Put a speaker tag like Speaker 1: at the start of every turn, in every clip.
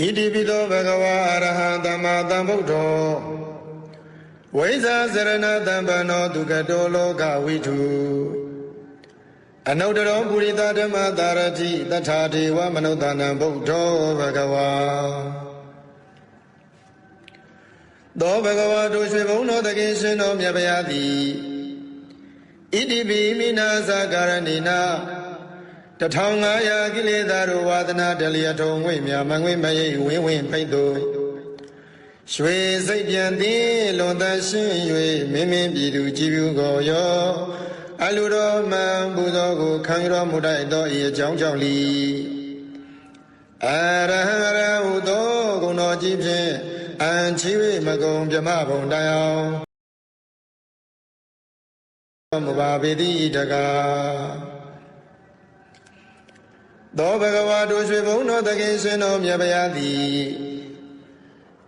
Speaker 1: ဣတိပိသောဘဂဝါအရဟံသမ္မာသမ္ဗုဒ္ဓောဝိဇာစရဏတံပန္နောဒုက္ကတောလောကဝိထုအနုတ္တရောပုရိသဓမ္မတာရတိတထာဒေဝမနုဿာနံဗုဒ္ဓောဘဂဝါသောဘဂဝါတို့ရွှေဘုံတော်တခင်ရှင်တော်မြတ်ဗျာသည်ဣတိပိမိနာသကာရဏိနာ 1500ကိလေသာတို့ဝါသနာတလျထုံငွေမြမငွေမရိပ်ဝင်းဝင်းဖိတ်သူရွှေစိတ်ပြန်သည်လွန်သက်ရှင်း၍မင်းမင်းပြည်သူကြည်ပြူကိုရောအလူတော်မှန်ပူဇော်ကိုခံရတော်မူတတ်သောဤအကြောင်းကြောင့်လီအရဟံရဟုသောဂုဏတော်ကြီးဖြင့်အံချီ၍မကုံမြမဘုံတိုင်အောင်မူပါပေတိတကား သောဘဂဝါတို့ရွှေဘုံတော်တခင်ရှင်တော်မြတ်ဗျာသည်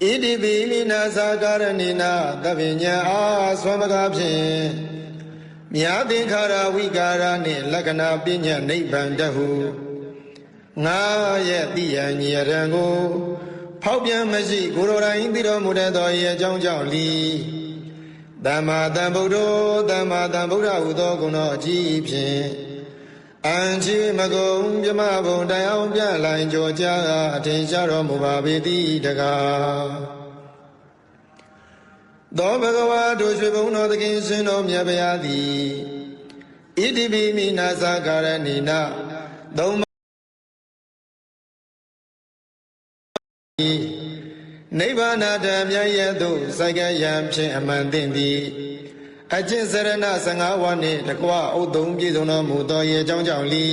Speaker 1: ဣတိပိမိနာသာကာရဏိနာသဗ္ဗညံအားဆွမ်းမကားဖြင့်မြာသင်္ခါရဝိကာရနှင့်လက္ခဏာပညာနိဗ္ဗာန်တဟုငါရဲ့တိယံညီရံကိုဖောက်ပြန်မရှိကိုရိုတိုင်းသိတော်မူတတ်သောဤအကြောင်းကြောင့်လီသမ္မာသမ္ဗုဒ္ဓသမ္မာသမ္ဗုဒ္ဓဟူသောဂုဏတော်အကြီးဖြင့် အံချီမကုံမြမဘုံတိုင်အောင်ပြလိုင်ကြောကြားအထင်ရှားတော်မူပါပေသည်တကားသောဘဂဝါတို့ရွှေဘုံတော်သခင်ရှင်တော်မြတ်ဗျာသည်ဣတိပိမိနာသကာရဏိနာသုံးနိဗ္ဗာန်တမြတ်ရဲ့သို့စိုက်ကယံဖြင့်အမှန်တင်သည် အကျင့်စရဏ15ဝါနှင့်တကွအုတ်သုံးပြည့်စုံတော်မူသောရေအကြောင်းကြောင့်လီ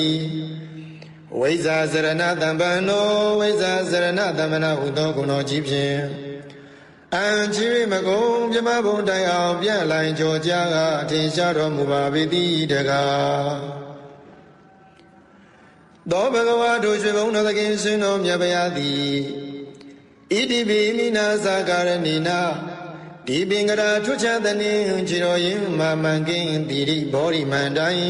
Speaker 1: ဝိဇာစရဏတံပန္နောဝိဇာစရဏတမ္မနာဟုသောဂုဏတော်ကြီးဖြင့်အံချီမကုံမြမဘုံတိုင်အောင်ပြန့်လိုင်ကြောကြားကအထင်ရှားတော်မူပါပေသည်တကားသောဘဂဝါတို့ရွှေဘုံတော်သခင်ရှင်တော်မြတ်ဗျာသည်ဣတိပိမိနာသကာရဏိနာ ဒီပင်ကရာထွချသနေခြေတော်ရင်မာမန်ကင်းတိရိဘောရိမန္တိုင်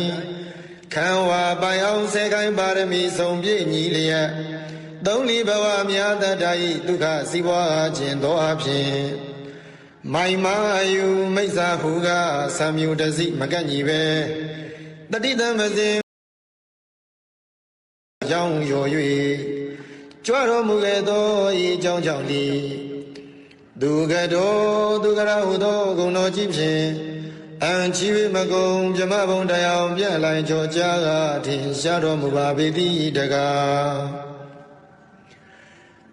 Speaker 1: ခံဝါပိုင်အောင်စေခိုင်းပါရမီဆုံးပြည့်ညီလျက်သုံးလီဘဝများတတဤဒုက္ခစီးပွားခြင်းသောအဖြစ်မိုင်မာယူမိစ္ဆာဟုကသံမြူတစိမကန့်ညီပဲတတိတမစင်ကြောင်းရော်၍ကြွတော်မူခဲ့သောဤအကြောင်းကြောင့်ဒီ ဒုက္ကတောဒုက္ခရဟုသောဂုဏ်တော်ကြီးဖြင့်အံချီဝိမကုံမြမဘုံတရားပြန့်လိုက်ကြောကြားကထင်ရှားတော်မူပါပေသည်တကား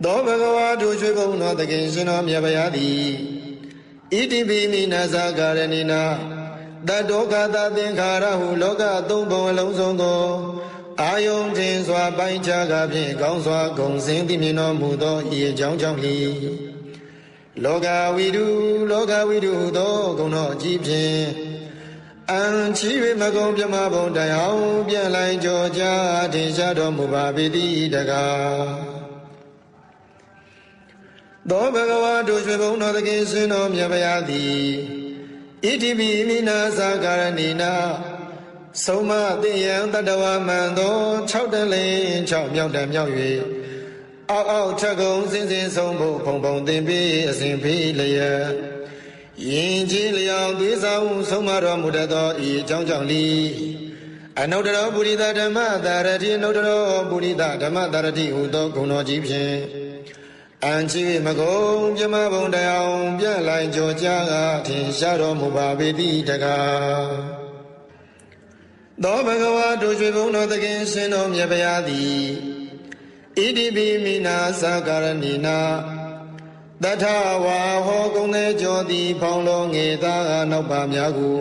Speaker 1: သောဘဂဝါတို့ရွှေဘုံတော်တခင်ရှင်တော်မြတ်ဗျာသည်ဣတိပိမိနာဇာကာရဏိနာတတောကသသင်္ခါရဟုလောကသုံးပုံအလုံးစုံကိုအာယုံထင်စွာပိုင်းခြားကဖြင့်ကောင်းစွာဂုံစင်သိမြင်တော်မူသောဤအကြောင်းကြောင့်လီ လောကဝိတုလောကဝိတုသောဂုဏတော်အကြီးဖြင့်အံချီ၍မကုံပြမဘုံတိုင်အောင်ပြန်လိုက်ကြောကြားထင်ရှားတော်မူပါပေသည်တကားသောဘဂဝါတို့ရွှေဘုံတော်သခင်ရှင်တော်မြတ်ဗျာသည်ဣတိပိမိနာသာကာရဏိနာဆုံးမသိယံတတဝမန်သော6တလင်း6မြောက်တံမြောက်၍ အောက်အောက်ထက်ကုံစင်စင်ဆုံးဖို့ဖုံဖုံသင်ပြီးအစဉ်ဖိလျက်ယင်ကြီးလျောင်သွေးဆောင်ဆုံးမတော်မူတတ်သောဤအကြောင်းကြောင့်လီအနုတ္တရောပုရိသဓမ္မတာရတိအနုတ္တရောပုရိသဓမ္မတာရတိဟူသောဂုဏ်တော်ကြီးဖြင့်အံချီမကုံပြမဘုံတရားပြန့်လိုက်ကြောကြားကထင်ရှားတော်မူပါပေသည်တကားသောဘဂဝါတို့ရွှေဘုံတော်သခင်ရှင်တော်မြတ်ဗျာသည် ဣတိပိမိနာသကာရဏိနာတထဝါဟောကုံသေးကြောသည်ဖောင်းလုံးငေသာနောက်ပါများကို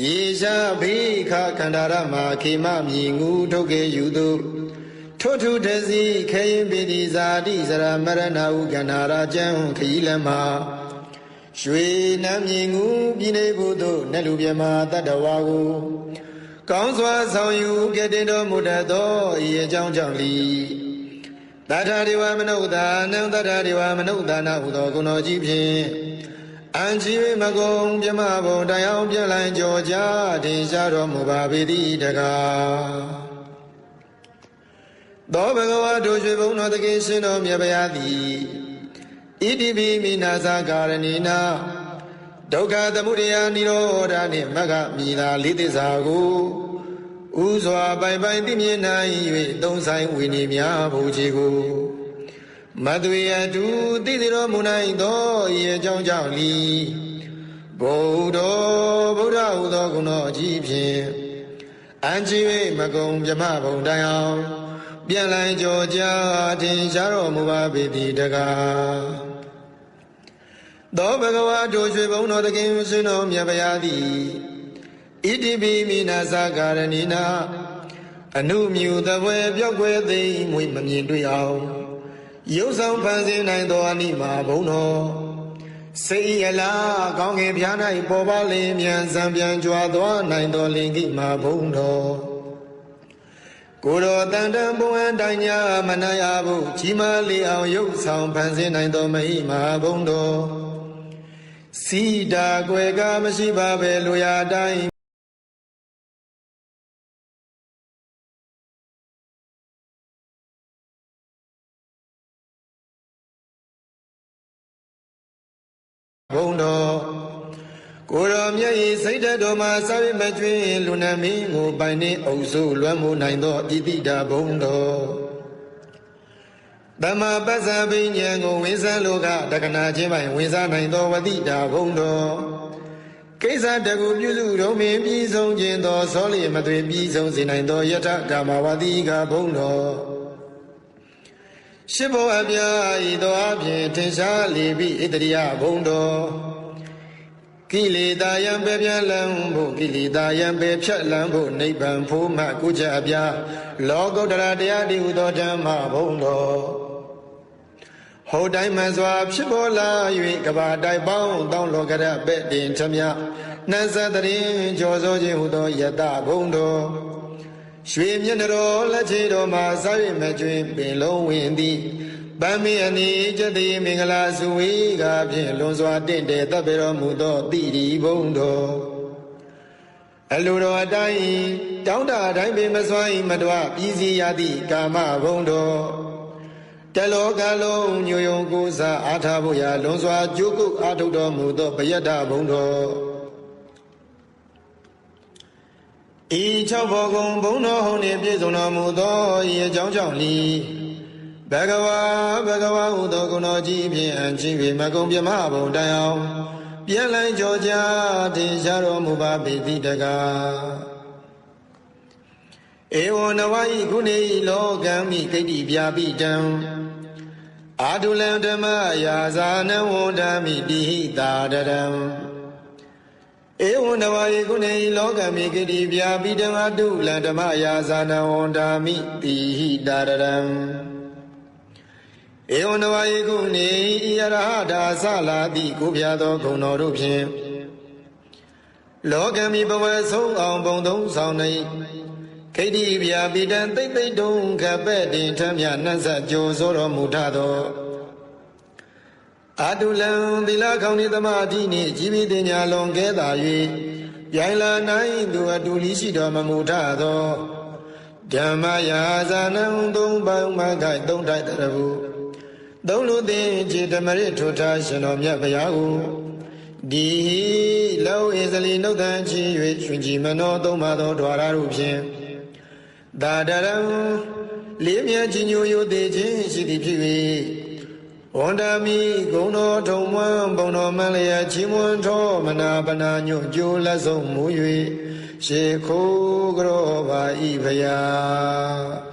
Speaker 1: ယေရှာဘိခခန္ဓာရမခေမမြည်ငူထုတ်ကေယူသူထွထုတစီခေရင်ပိတိဇာတိစရမရဏဟုကန္နာရာကျံခရီးလမရွှေနမ်းမြည်ငူပြည်နေဘုသို့နတ်လူမြမတတ္တဝါကိုကောင်းစွာဆောင်ယူကဲ့တင်တော်မူတတ်သောဤအကြောင်းကြောင့်လီ တထာဒေဝမနုဿာနံတထာဒေဝမနုဿာနာဟုသောဂုဏတော်ကြီးဖြင့်အံချီမကုံမြမဘုံတရားပြန့်လိုက်ကြောကြားထင်ရှားတော်မူပါပေသည်တကားသောဘဂဝါတို့ရွှေဘုံတော်တကိရှင်တော်မြတ်ဗျာသည်ဣတိပိမိနာဇာကာရဏီနာဒုက္ခသမုဒယនិရောဓနှင့်မဂ္ဂမိသာလေးသစ္စာကို ဥစွာပိုင်ပိုင်သိမြင်နိုင်၍သုံးဆိုင်ဝိနည်းများဘုရားကိုမသွေအတူသိသိတော်မူနိုင်သောဤအကြောင်းကြောင့်လီဘုဒ္ဓဗုဒ္ဓဟူသောဂုဏတော်အကြီးဖြင့်အံချီ၍မကုံမြမဘုံတိုင်အောင်ပြန်လိုက်ကြောကြာထင်ရှားတော်မူပါပေသည်တကားသောဘဂဝါတို့ရွှေဘုံတော်တခင်ရှင်တော်မြတ်ဗျာသည် ဣတိပိမိနာသကာရဏိနာအနုမြူတပွဲပြောက်ွယ်သိမ့်မွေမမြင်တွေ့အောင်ရုပ်ဆောင်ဖန်ဆင်းနိုင်သောအနိမာဘုံတော်စေရလာကောင်းငယ်ဖျား၌ပေါ်ပါလင်းမြန်စံပြန်ကြွားသွားနိုင်သောလင်ကိမာဘုံတော်ကိုယ်တော်တန်တန်ဘုံအတိုင်းညာမနာရဘူးကြီးမားလေးအောင်ရုပ်ဆောင်ဖန်ဆင်းနိုင်သောမဟိမာဘုံတော်စီတာကွယ်ကမရှိပါပဲလူရတိုင်း ဘုံတော်ကိုတော်မြတ်၏စိတ်ဓာတ်တော်မှာစာရိမကျွင်းလူနာမင်းကိုပိုင်နေအုပ်စုလွမ်းမိုးနိုင်သောဣတိတာဘုံတော်တမပစ္စပိညာဉ်ကိုဝိဇ္ဇလောကတက္ကနာချင်းပိုင်ဝိဇ္ဇနိုင်သောဝတိတာဘုံတော်ကိစ္စတကူပြုစုတော်မင်းပြီးဆုံးခြင်းသောသောလျမသွေပြီးဆုံးစေနိုင်သောယထကာမဝတိကဘုံတော် ရှိဘောအပြာဤသောအပြင်ထင်ရှားလေပြီဣတရိယဘုံတော်ကိလေသာယံပဲပြလန်းဖို့ကိလေသာယံပဲဖြတ်လန်းဖို့နိဗ္ဗာန်ဖို့မှကုချက်အပြာလောကုတ္တရာတရားတည်ဟူသောဓမ္မဘုံတော်ဟောတိုင်းမှန်စွာဖြစ်ပေါ်လာ၍ကဘာတိုက်ပေါင်းတောင်းလောကရပဲ့တင်ထမြနတ်သတရင်ကြောစောခြင်းဟူသောယတဘုံတော် ရွှေမျက်နှာတော်လက်ချေတော်မှာစားရမကျွင်းပင်လုံးဝင်သည်ဗမ္မေအနိကျတိမင်္ဂလာစုဝေကဖြင့်လွန်စွာတင့်တယ်တပ်ပေတော်မူသောတိရီဘုံတော်အလိုတော်အတိုင်းတောင်းတအတိုင်းပင်မစွမ်းမတော်ပြည်စီရသည့်ကာမဘုံတော်တလောကလုံးညိုယုံကိုးစားအားထားဖို့ရာလွန်စွာကြိုးကုပ်အားထုတ်တော်မူသောပယတ္တဘုံတော် ဤ၆ဘောကုံဘုံတော်ဟုန်နှင့်ပြည့်စုံတော်မူသောဤအကြောင်းကြောင့်လီဘဂဝါဘဂဝါဟုသောဂုဏတော်ကြီးဖြင့်အချင်း၍မကုံပြမဘုံတိုင်အောင်ပြန်လိုက်ကြောကြတင်ရှားတော်မူပါပေတိတကားဧဝံနဝဤခုနေဤလောကံမိဂိတိပြာပိတံအာတုလံဓမ္မယာဇာနဝန္ဓမိတိဟိတာတရံ ဧဝံနဝဤခုနေဤလောကံမိဂိတိပြာပိတံအာတုလံဓမ္မယာဇာနဝန္ဓမိတိဟိတာတရံဧဝံနဝယေကုနေဤရဟတာသလာတိကိုပြသောဂုဏတော်တို့ဖြင့်လောကမီဘဝဆုံးအောင်ပုံသုံးဆောင်နေခိတိဗျာပိတံတိတ်တိတ်တုံခပဲ့တင်ထမြနှက်ဆက်ကြိုဆိုတော်မူထသော အတုလံသီလခေါင်းဤသမာဓိနှင့်ជីវិတင်ညာလွန်ကဲသာ၍ရိုင်လာနိုင်သူအတူလီရှိတော်မမူထသောဓမ္မယာဇာနံသုံးပေါင်းမခိုက်သုံးထိုက်တရဘူးသုံးလူသိခြေဓမ္မရထွထားရှင်တော်မြတ်ဗျာကိုဒီလောဧဇလီနှုတ်တန်ချီ၍ရှင်ကြည်မနောသုံးပါသောဓဝရတို့ဖြင့်ဒါဒရံလေးမြချင်းညိုယိုသေးခြင်းရှိသည်ဖြစ်၍ ဝန္ဒမီဂုံတော်ထုံမွန်းဘုံတော်မန်းလျက်ချီးမွန်းထောမနာပနာညွတ်ကြိုးလက်ဆုံးမူ၍ရှေခိုးကြောပါဤဖျား